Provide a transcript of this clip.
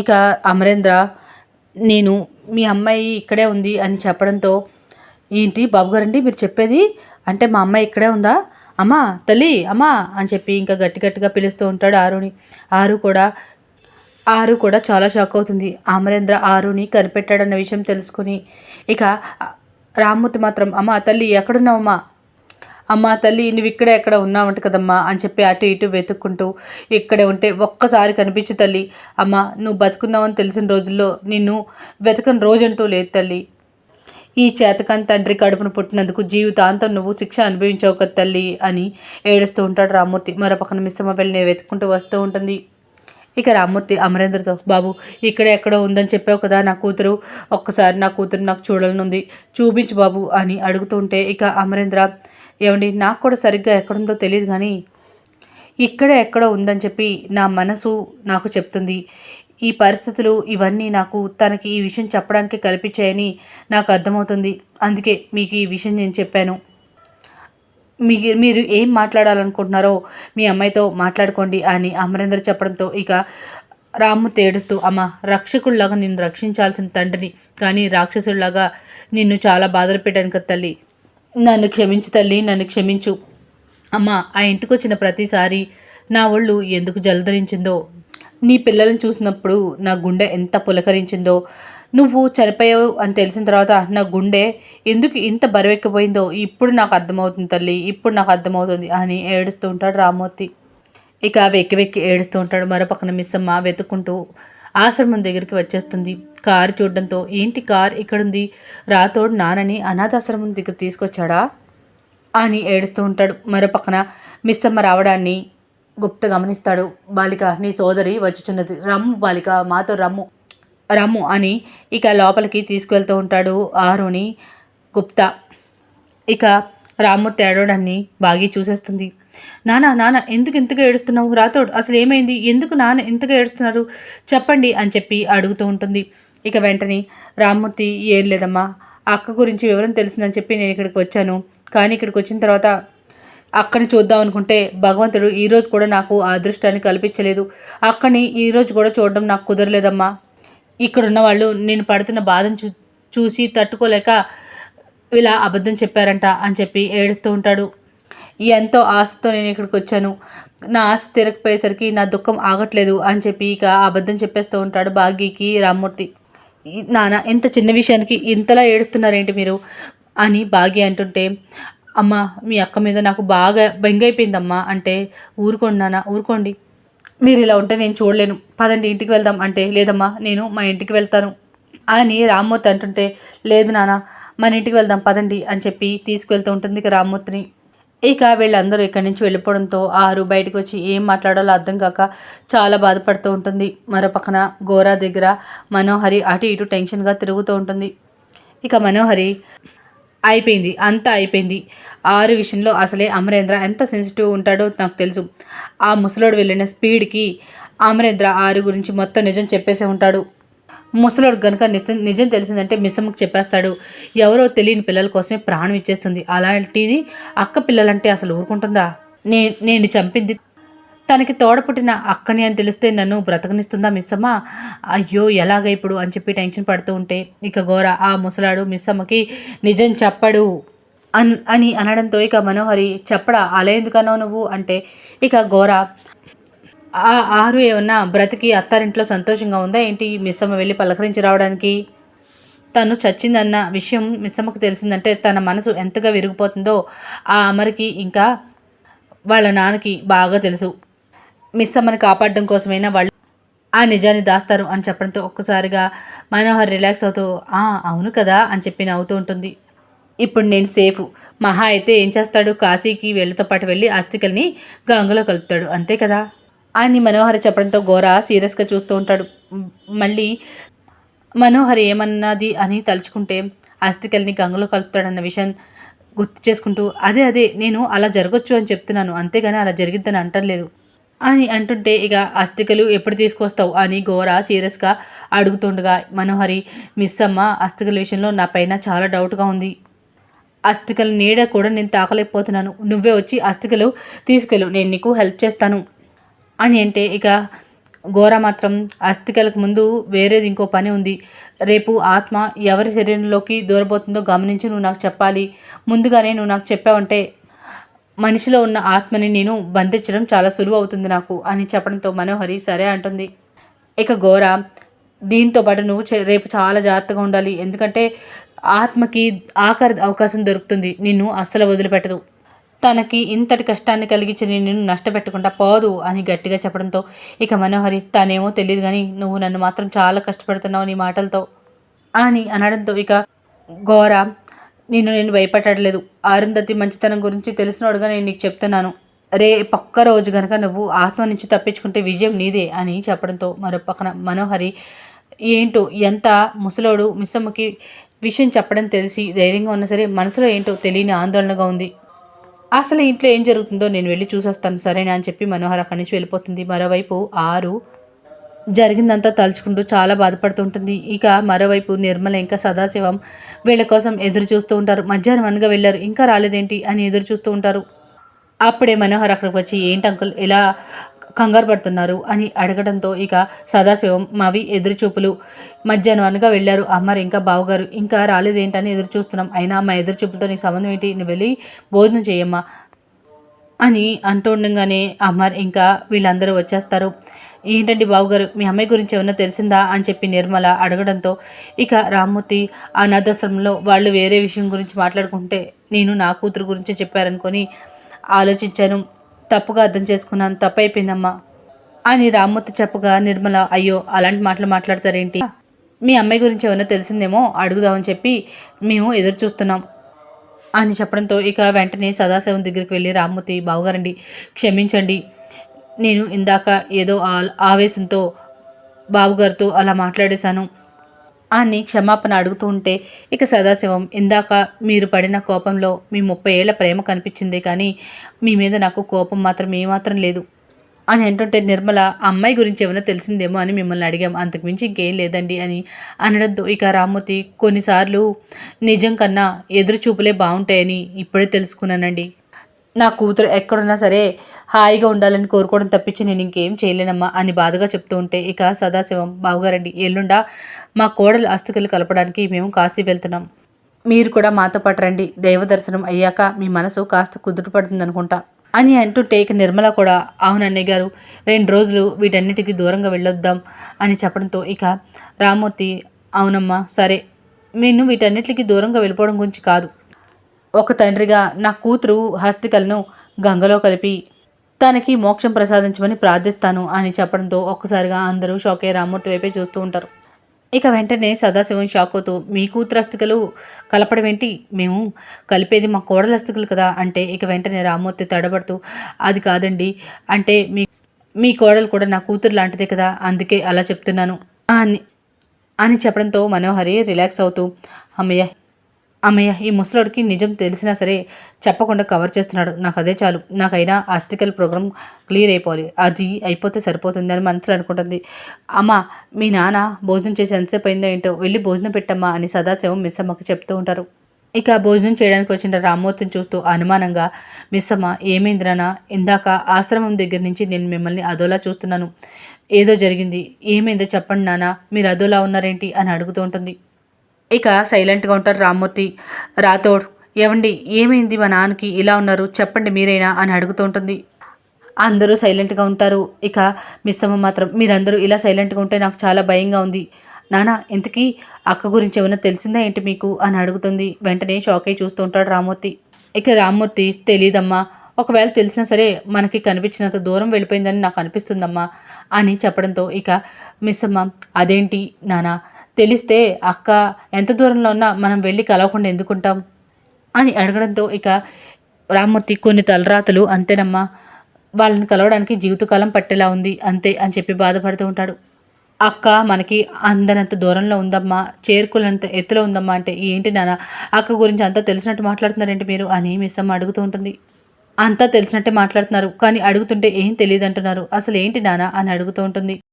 ఇక అమరేంద్ర నేను మీ అమ్మాయి ఇక్కడే ఉంది అని చెప్పడంతో ఏంటి బాబు గారండి మీరు చెప్పేది? అంటే మా అమ్మాయి ఇక్కడే ఉందా? అమ్మా తల్లి అమ్మా అని చెప్పి ఇంకా గట్టి గట్టిగా పిలుస్తూ ఉంటాడు ఆరుని. ఆరు కూడా ఆరు కూడా చాలా షాక్ అవుతుంది. అమరేంద్ర ఆరుని కనిపెట్టాడన్న విషయం తెలుసుకుని ఇక రామ్మూర్తి మాత్రం అమ్మ తల్లి ఎక్కడున్నావమ్మా? అమ్మ తల్లి నువ్వు ఇక్కడే ఎక్కడ ఉన్నావంట కదమ్మా అని చెప్పి అటు ఇటు వెతుక్కుంటూ ఇక్కడే ఉంటే ఒక్కసారి కనిపించు తల్లి. అమ్మ నువ్వు బతుకున్నావని తెలిసిన రోజుల్లో నిన్ను వెతకని రోజంటూ లేదు తల్లి. ఈ చేతకాని తండ్రి కడుపును పుట్టినందుకు జీవితాంతం నువ్వు శిక్ష అనుభవించావు కదా తల్లి అని ఏడుస్తూ ఉంటాడు రామ్మూర్తి. మరో పక్కన మిస్సమ్మ వెళ్ళి వెతుక్కుంటూ వస్తూ ఉంటుంది. ఇక రామ్మూర్తి అమరేంద్రతో బాబు ఇక్కడ ఎక్కడో ఉందని చెప్పావు కదా నా కూతురు. ఒక్కసారి నా కూతురు నాకు చూడాలనుంది చూపించు బాబు అని అడుగుతుంటే ఇక అమరేంద్ర ఏమండి నాకు కూడా సరిగ్గా ఎక్కడుందో తెలియదు కానీ ఇక్కడ ఎక్కడో ఉందని చెప్పి నా మనసు నాకు చెప్తుంది. ఈ పరిస్థితులు ఇవన్నీ నాకు తనకి ఈ విషయం చెప్పడానికి కల్పించాయని నాకు అర్థమవుతుంది. అందుకే మీకు ఈ విషయం నేను చెప్పాను. మీ మీరు ఏం మాట్లాడాలనుకుంటున్నారో మీ అమ్మాయితో మాట్లాడుకోండి అని అమరేంద్ర చెప్పడంతో ఇక రాము తేడుస్తూ అమ్మ రక్షకుల్లాగా నిన్ను రక్షించాల్సిన తండ్రిని కానీ రాక్షసుల్లాగా నిన్ను చాలా బాధలు పెట్టాను కదా తల్లి. నన్ను క్షమించు తల్లి నన్ను క్షమించు. అమ్మ ఆ ఇంటికి వచ్చిన ప్రతిసారి నా ఒళ్ళు ఎందుకు జలధరించిందో నీ పిల్లల్ని చూసినప్పుడు నా గుండె ఎంత పులకరించిందో. నువ్వు చనిపోయావు అని తెలిసిన తర్వాత నా గుండె ఎందుకు ఇంత బరువెక్కిపోయిందో ఇప్పుడు నాకు అర్థమవుతుంది తల్లి ఇప్పుడు నాకు అర్థమవుతుంది అని ఏడుస్తూ ఉంటాడు రామూర్తి ఇక వెక్కి వెక్కి ఏడుస్తూ ఉంటాడు మరో పక్కన మిస్సమ్మ వెతుక్కుంటూ ఆశ్రమం దగ్గరికి వచ్చేస్తుంది. కారు చూడడంతో ఏంటి కార్ ఇక్కడుంది? రాతోడు నానని అనాథాశ్రమం దగ్గర తీసుకొచ్చాడా? అని ఏడుస్తూ ఉంటాడు. మరో పక్కన మిస్సమ్మ రావడాన్ని గుప్త గమనిస్తాడు. బాలిక నీ సోదరి వచ్చుచున్నది. రమ్ము బాలిక మాతో రమ్ము. రమ్ము అని ఇక లోపలికి తీసుకువెళ్తూ ఉంటాడు ఆరుని గుప్తా. ఇక రామ్మూర్తి ఏడవడాన్ని బాగి చూసేస్తుంది. నానా నాన్న ఎందుకు ఇంతగా ఏడుస్తున్నావు? రాతోడు అసలు ఏమైంది? ఎందుకు నాన్న ఇంతగా ఏడుస్తున్నారు? చెప్పండి అని చెప్పి అడుగుతూ ఉంటుంది. ఇక వెంటనే రామ్మూర్తి ఏం లేదమ్మా అక్క గురించి వివరం తెలిసిందని చెప్పి నేను ఇక్కడికి వచ్చాను. కానీ ఇక్కడికి వచ్చిన తర్వాత అక్కని చూద్దాం అనుకుంటే భగవంతుడు ఈరోజు కూడా నాకు ఆ అదృష్టాన్ని కల్పించలేదు. అక్కని ఈరోజు కూడా చూడడం నాకు కుదరలేదమ్మా. ఇక్కడున్న వాళ్ళు నేను పడుతున్న బాధను చూ చూసి తట్టుకోలేక ఇలా అబద్ధం చెప్పారంట అని చెప్పి ఏడుస్తూ ఉంటాడు. ఎంతో ఆశతో నేను ఇక్కడికి వచ్చాను. నా ఆశ తీరకపోయేసరికి నా దుఃఖం ఆగట్లేదు అని చెప్పి ఇక అబద్ధం చెప్పేస్తూ ఉంటాడు భాగ్యకి రామ్మూర్తి. నాన్న ఇంత చిన్న విషయానికి ఇంతలా ఏడుస్తున్నారేంటి మీరు? అని భాగ్య అంటుంటే అమ్మ మీ అక్క మీద నాకు బాగా బెంగైపోయిందమ్మా అంటే ఊరుకోండి నాన్న ఊరుకోండి. మీరు ఇలా ఉంటే నేను చూడలేను. పదండి ఇంటికి వెళ్దాం అంటే లేదమ్మా నేను మా ఇంటికి వెళ్తాను. అని రామ్మూర్తి అంటుంటే లేదు నాన్న మన ఇంటికి వెళ్దాం పదండి అని చెప్పి తీసుకువెళ్తూ ఉంటుంది ఇక రామ్మూర్తిని. ఇక వీళ్ళందరూ ఇక్కడి నుంచి వెళ్ళిపోవడంతో ఆరు బయటకు వచ్చి ఏం మాట్లాడాలో అర్థం కాక చాలా బాధపడుతూ ఉంటుంది. మరో పక్కన గోరా దగ్గర మనోహరి అటు ఇటు టెన్షన్గా తిరుగుతూ ఉంటుంది. ఇక మనోహరి అయిపోయింది. అంతా అయిపోయింది. ఆరు విషయంలో అసలే అమరేంద్ర ఎంత సెన్సిటివ్ ఉంటాడో నాకు తెలుసు. ఆ ముసలోడు వెళ్ళిన స్పీడ్కి అమరేంద్ర ఆరు గురించి మొత్తం నిజం చెప్పేసే ఉంటాడు. ముసలోడు కనుక నిజం నిజం తెలిసిందంటే మిస్సమ్మకు చెప్పేస్తాడు. ఎవరో తెలియని పిల్లల కోసమే ప్రాణం ఇచ్చేస్తుంది. అలాంటిది అక్క పిల్లలంటే అసలు ఊరుకుంటుందా? నే నేను చంపింది తనకి తోడపుట్టిన అక్కని అని తెలిస్తే నన్ను బ్రతకనిస్తుందా మిస్సమ్మ? అయ్యో ఎలాగ ఇప్పుడు? అని చెప్పి టెన్షన్ పడుతూ ఉంటే ఇక ఘోర ఆ ముసలాడు మిస్సమ్మకి నిజం చెప్పడు అన్ అని అనడంతో ఇక మనోహరి చెప్పడా అలా ఎందుకన్నావు నువ్వు? అంటే ఇక ఘోర ఆ ఆరు ఏమన్నా బ్రతికి అత్తారింట్లో సంతోషంగా ఉందా? ఏంటి మిస్సమ్మ వెళ్ళి పలకరించి రావడానికి? తను చచ్చిందన్న విషయం మిస్సమ్మకు తెలిసిందంటే తన మనసు ఎంతగా విరిగిపోతుందో ఆ అమరికి ఇంకా వాళ్ళ నాన్నకి బాగా తెలుసు. మిస్సమ్మని కాపాడడం కోసమైనా వాళ్ళు ఆ నిజాన్ని దాస్తారు అని చెప్పడంతో ఒక్కసారిగా మనోహర్ రిలాక్స్ అవుతూ "ఆ, అవును కదా అని చెప్పి నవ్వుతూ ఉంటుంది. ఇప్పుడు నేను సేఫ్. మహా అయితే ఏం చేస్తాడు? కాశీకి వీళ్ళతో పాటు వెళ్ళి అస్థికల్ని గంగలో కలుపుతాడు. అంతే కదా? అని మనోహర్ చెప్పడంతో ఘోర సీరియస్గా చూస్తూ ఉంటాడు. మళ్ళీ మనోహర్ ఏమన్నది అని తలుచుకుంటే అస్థికల్ని గంగలో కలుపుతాడన్న విషయం గుర్తు చేసుకుంటూ అదే అదే నేను అలా జరగచ్చు అని చెప్తున్నాను. అంతేగాని అలా జరిగిద్దని అంటలేదు అని అంటుంటే ఇక అస్థికలు ఎప్పుడు తీసుకొస్తావు? అని ఘోర సీరియస్గా అడుగుతుండగా మనోహరి మిస్ అమ్మ అస్థికల విషయంలో నా పైన చాలా డౌట్గా ఉంది. అస్థికల నీడ కూడా నేను తాకలేకపోతున్నాను. నువ్వే వచ్చి అస్థికలు తీసుకెళ్ళు. నేను నీకు హెల్ప్ చేస్తాను. అని అంటే ఇక ఘోర మాత్రం అస్థికలకు ముందు వేరేది ఇంకో పని ఉంది. రేపు ఆత్మ ఎవరి శరీరంలోకి దూరబోతుందో గమనించి నువ్వు నాకు చెప్పాలి. ముందుగానే నువ్వు నాకు చెప్పావంటే మనిషిలో ఉన్న ఆత్మని నేను బంధించడం చాలా సులువు అవుతుంది నాకు అని చెప్పడంతో మనోహరి సరే అంటుంది. ఇక ఘోర దీంతో పాటు నువ్వు రేపు చాలా జాగ్రత్తగా ఉండాలి. ఎందుకంటే ఆత్మకి ఆఖరి అవకాశం దొరుకుతుంది. నిన్ను అస్సలు వదిలిపెట్టదు. తనకి ఇంతటి కష్టాన్ని కలిగించి నిన్ను నష్టపెట్టకుండా పోదు అని గట్టిగా చెప్పడంతో ఇక మనోహరి తనేమో తెలియదు కానీ నువ్వు నన్ను మాత్రం చాలా కష్టపెడుతున్నావు నీ మాటలతో అని అనడంతో ఇక ఘోర నిన్ను నేను భయపెట్టట్లేదు అరుంధతి మంచితనం గురించి తెలిసినోడుగా నేను నీకు చెప్తున్నాను. రే పక్క రోజు గనక నువ్వు ఆత్మ నుంచి తప్పించుకుంటే విజయం నీదే అని చెప్పడంతో మరో పక్కన మనోహరి ఏంటో ఎంత ముసలోడు మిస్సమ్మకి విషయం చెప్పడం తెలిసి ధైర్యంగా ఉన్నా సరే మనసులో ఏంటో తెలియని ఆందోళనగా ఉంది. అసలు ఇంట్లో ఏం జరుగుతుందో నేను వెళ్ళి చూసేస్తాను సరేనా అని చెప్పి మనోహర్ అక్కడి నుంచి వెళ్ళిపోతుంది. మరోవైపు ఆరు జరిగిందంతా తలుచుకుంటూ చాలా బాధపడుతుంటుంది. ఇక మరోవైపు నిర్మల ఇంకా సదాశివం వీళ్ళ కోసం ఎదురు చూస్తూ ఉంటారు. మధ్యాహ్నం అనగా వెళ్ళారు. ఇంకా రాలేదేంటి అని ఎదురు చూస్తూ ఉంటారు. అప్పుడే మనోహర్ అక్కడికి వచ్చి ఏంటి అంకుల్ ఇలా కంగారు పడుతున్నారు అని అడగడంతో ఇక సదాశివం మావి ఎదురు చూపులు మధ్యాహ్నం అనగా వెళ్ళారు. అమ్మారు ఇంకా బావగారు ఇంకా రాలేదేంటని ఎదురు చూస్తున్నాం అయినా మా ఎదురుచూపులతో నీకు సంబంధం ఏంటి? నువ్వు వెళ్ళి భోజనం చేయమ్మా అని అంటుండగానే అమర్ ఇంకా వీళ్ళందరూ వచ్చేస్తారు. ఏంటండి బావుగారు మీ అమ్మాయి గురించి ఏమన్నా తెలిసిందా? అని చెప్పి నిర్మల అడగడంతో ఇక రామ్మూర్తి అనాథాశ్రమంలో వాళ్ళు వేరే విషయం గురించి మాట్లాడుకుంటే నేను నా కూతురు గురించి చెప్పారనుకొని ఆలోచించాను. తప్పుగా అర్థం చేసుకున్నాను తప్పైపోయిందమ్మా అని రామ్మూర్తి చెప్పగా నిర్మల అయ్యో అలాంటి మాటలు మాట్లాడతారేంటి? మీ అమ్మాయి గురించి ఏమైనా తెలిసిందేమో అడుగుదామని చెప్పి మేము ఎదురు చూస్తున్నాం అని చెప్పడంతో ఇక వెంటనే సదాశివం దగ్గరికి వెళ్ళి రామ్మూర్తి బావగారండి క్షమించండి. నేను ఇందాక ఏదో ఆవేశంతో బావగారితో అలా మాట్లాడేశాను. అని క్షమాపణ అడుగుతూ ఉంటే ఇక సదాశివం ఇందాక మీరు పడిన కోపంలో మీ ముప్పై ఏళ్ళ ప్రేమ కనిపించింది కానీ మీ మీద నాకు కోపం మాత్రం ఏమాత్రం లేదు అని అంటుంటే నిర్మల అమ్మాయి గురించి ఏమైనా తెలిసిందేమో అని మిమ్మల్ని అడిగాం. అంతకుమించి ఇంకేం లేదండి అని అనడంతో ఇక రామ్మూర్తి కొన్నిసార్లు నిజం కన్నా ఎదురు చూపులే బాగుంటాయని ఇప్పుడే తెలుసుకున్నానండి. నా కూతురు ఎక్కడున్నా సరే హాయిగా ఉండాలని కోరుకోవడం తప్పించి నేను ఇంకేం చేయలేనమ్మా అని బాధగా చెప్తూ ఉంటే ఇక సదాశివం బావుగారండి ఎల్లుండా మా కోడలు అస్థికలు కలపడానికి మేము కాశీ వెళ్తున్నాం. మీరు కూడా మాతో పాటు రండి. దైవ దర్శనం అయ్యాక మీ మనసు కాస్త కుదుట పడుతుంది అనుకుంటా అని అంటుంటే ఇక నిర్మల కూడా అవును అన్నయ్య గారు రెండు రోజులు వీటన్నిటికీ దూరంగా వెళ్ళొద్దాం అని చెప్పడంతో ఇక రామూర్తి అవునమ్మా సరే. నేను వీటన్నిటికీ దూరంగా వెళ్ళిపోవడం గురించి కాదు. ఒక తండ్రిగా నా కూతురు హస్తికలను గంగలో కలిపి తనకి మోక్షం ప్రసాదించమని ప్రార్థిస్తాను అని చెప్పడంతో ఒక్కసారిగా అందరూ షాకే రామ్మూర్తి వైపే చూస్తూ ఉంటారు. ఇక వెంటనే సదాశివం షాక్ అవుతూ మీ కూతురు కలపడం ఏంటి? మేము కలిపేది మా కోడల కదా అంటే ఇక వెంటనే రామ్మూర్తి తడబడుతూ అది కాదండి. అంటే మీ మీ కోడలు కూడా నా కూతురు లాంటిదే కదా అందుకే అలా చెప్తున్నాను అని అని చెప్పడంతో మనోహరి రిలాక్స్ అవుతూ అమ్మయ్య అమ్మయ్య ఈ ముసలోడికి నిజం తెలిసినా సరే చెప్పకుండా కవర్ చేస్తున్నాడు. నాకు అదే చాలు. నాకైనా ఆస్తికల్ ప్రోగ్రామ్ క్లియర్ అయిపోవాలి. అది అయిపోతే సరిపోతుంది అని మనసులో అనుకుంటుంది. అమ్మ మీ నాన్న భోజనం చేసి ఎంతసేపు అయిందో ఏంటో వెళ్ళి భోజనం పెట్టమ్మా అని సదాశివం మిస్ అమ్మకి చెప్తూ ఉంటారు. ఇక భోజనం చేయడానికి వచ్చిన రామ్మూర్తిని చూస్తూ అనుమానంగా మిస్సమ్మ ఏమైందిరానా ఏమైంది ఇందాక ఆశ్రమం దగ్గర నుంచి నేను మిమ్మల్ని అదోలా చూస్తున్నాను. ఏదో జరిగింది. ఏమైందో చెప్పండి నానా మీరు అదోలా ఉన్నారేంటి? అని అడుగుతూ ఉంటుంది. ఇక సైలెంట్గా ఉంటారు రామ్మూర్తి. రాథోడ్ ఏమండి ఏమైంది? మా నాన్నకి ఇలా ఉన్నారు చెప్పండి మీరైనా అని అడుగుతూ ఉంటుంది. అందరూ సైలెంట్గా ఉంటారు. ఇక మిస్ అమ్మ మాత్రం మీరందరూ ఇలా సైలెంట్గా ఉంటే నాకు చాలా భయంగా ఉంది. నానా ఇంతకీ అక్క గురించి ఏమైనా తెలిసిందా ఏంటి మీకు? అని అడుగుతుంది. వెంటనే షాక్ అయి చూస్తూ ఉంటాడు రామ్మూర్తి. ఇక రామ్మూర్తి తెలియదమ్మా ఒకవేళ తెలిసినా సరే మనకి కనిపించినంత దూరం వెళ్ళిపోయిందని నాకు అనిపిస్తుందమ్మా అని చెప్పడంతో ఇక మిస్ అమ్మ అదేంటి నానా? తెలిస్తే అక్క ఎంత దూరంలో ఉన్నా మనం వెళ్ళి కలవకుండా ఎందుకుంటాం? అని అడగడంతో ఇక రామ్మూర్తి కొన్ని తలరాతలు అంతేనమ్మా. వాళ్ళని కలవడానికి జీవితకాలం పట్టేలా ఉంది అంతే అని చెప్పి బాధపడుతూ ఉంటాడు. అక్క మనకి అందనంత దూరంలో ఉందమ్మా చేరుకులంత ఎత్తులో ఉందమ్మా అంటే ఏంటి నాన్న అక్క గురించి అంతా తెలిసినట్టు మాట్లాడుతున్నారేంటి మీరు? అని మిస్ అమ్మ అడుగుతూ ఉంటుంది. అంతా తెలిసినట్టే మాట్లాడుతున్నారు. కానీ అడుగుతుంటే ఏం తెలియదు అంటున్నారు అసలు ఏంటి నానా అని అడుగుతూ ఉంటుంది.